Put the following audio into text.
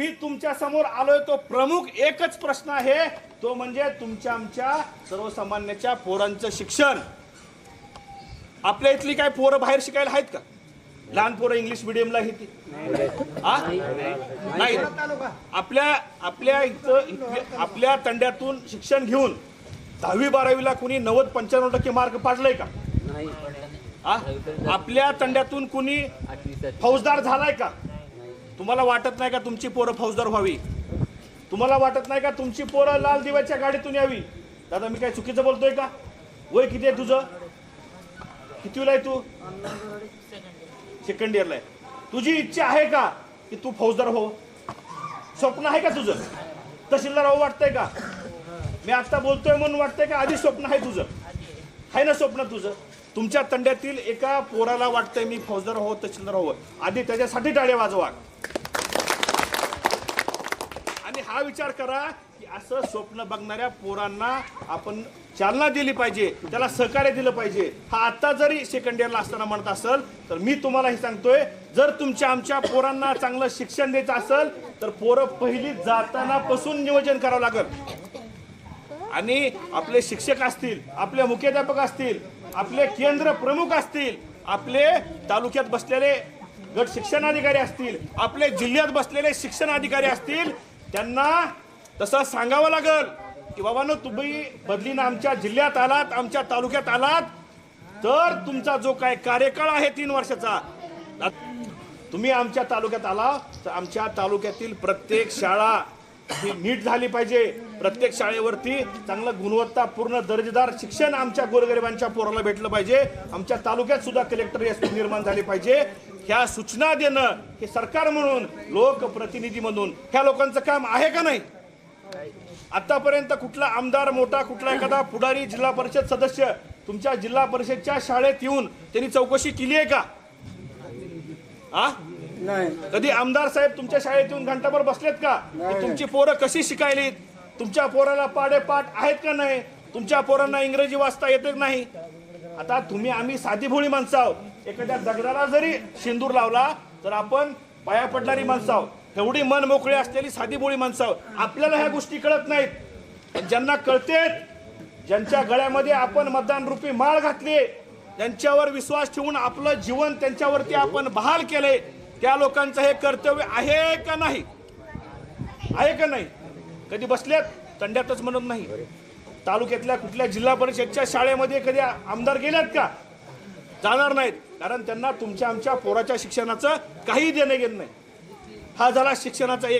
मी तुमच्यासमोर आलोय तो प्रमुख एकच प्रश्न आहे. तो म्हणजे तुमच्या आमच्या सर्वसामान्याच्या पोरांचं शिक्षण. आपल्या इथली काय पोरं बाहेर शिकायला आहेत का? लहान पोरं इंग्लिश मिडियमला हा नाही. आपल्या आपल्या इथं आपल्या तंड्यातून शिक्षण घेऊन दहावी बारावीला कुणी नव्वद पंच्याण्णव टक्के मार्क पाडलंय का? आपल्या तंड्यातून कुणी फौजदार झालाय का? तुम्हाला वाटत नाही का तुमची पोरं फौजदार व्हावी? तुम्हाला वाटत नाही का तुमची पोरं लाल दिव्याच्या गाडीतून यावी? दादा मी काय चुकीचं बोलतोय का? वय किती आहे तुझं? कितीला आहे तू? सेकंड इयरला आहे. तुझी इच्छा आहे का की तू फौजदार हो? स्वप्न आहे का तुझं? तहसीलदार हो वाटतंय का? मी आत्ता बोलतोय म्हणून वाटतंय का आधी स्वप्न आहे तुझं? आहे ना स्वप्न तुझं? तुमच्या तंड्यातील एका पोराला वाटतंय मी फौजदार हो तहसीलदार हो आधी त्याच्यासाठी टाळ्या वाजवा. आणि हा विचार करा की असं स्वप्न बघणाऱ्या पोरांना आपण चालना दिली पाहिजे त्याला सहकार्य दिलं पाहिजे. हा आता जरी सेकंड इयरला असताना म्हणत असेल तर मी तुम्हाला हे सांगतोय जर तुमच्या आमच्या पोरांना चांगलं शिक्षण द्यायचं असेल तर पोरं पहिली जाताना पासून नियोजन करावं लागेल. आणि आपले शिक्षक असतील आपले मुख्याध्यापक असतील आपले केंद्र प्रमुख असतील आपले तालुक्यात बसलेले गट शिक्षणाधिकारी असतील आपले जिल्ह्यात बसलेले शिक्षण अधिकारी असतील त्यांना तसं सांगावं लागल की बाबांनो तुम्ही बदलीनं आमच्या जिल्ह्यात आलात आमच्या तालुक्यात आलात तर तुमचा जो काय कार्यकाळ आहे तीन वर्षाचा तुम्ही आमच्या तालुक्यात आला तर आमच्या तालुक्यातील प्रत्येक शाळा ही नीट झाली पाहिजे. प्रत्येक शाळेवरती चांगलं गुणवत्तापूर्ण दर्जेदार शिक्षण आमच्या गोरगरिबांच्या पोराला भेटलं पाहिजे. आमच्या तालुक्यात सुद्धा कलेक्टर एस निर्माण झाली पाहिजे. ह्या सूचना देणं हे सरकार म्हणून लोकप्रतिनिधी म्हणून ह्या लोकांचं काम आहे का नाही? आतापर्यंत कुठला आमदार मोठा कुठला एखादा पुढारी जिल्हा परिषद सदस्य तुमच्या जिल्हा परिषदच्या शाळेत येऊन त्यांनी चौकशी केली आहे का? आ? कधी आमदार साहेब तुमच्या शाळेत येऊन घंटाभर बसलेत का? की तुमची पोरं कशी शिकायलीत? तुमच्या पोराला पाडेपाठ आहेत का नाही? तुमच्या पोरांना इंग्रजी वाचता येते नाही. आता तुम्ही आम्ही साधी भोळी माणसं आहोत. एखाद्या दगडाला जरी शेंदूर लावला तर आपण पाया पडणारी माणसं आहोत. एवढी मन मोकळी असलेली साधी भोळी माणसं आहोत. आपल्याला ह्या गोष्टी कळत नाहीत. ज्यांना कळतेत ज्यांच्या गळ्यामध्ये आपण मतदान रूपी माळ घातली त्यांच्यावर विश्वास ठेवून आपलं जीवन त्यांच्यावरती आपण बहाल केले त्या लोकांचं हे कर्तव्य आहे का नाही? आहे का नाही? कधी बसल्यात? तंड्यातच म्हणत नाही. तालुक्यातल्या कुठल्या जिल्हा परिषदच्या शाळेमध्ये कधी आमदार गेल्यात का? जाणार नाहीत. कारण त्यांना तुमच्या आमच्या पोराच्या शिक्षणाचं काही देणं घेणं नाही. हा झाला शिक्षणाचा एक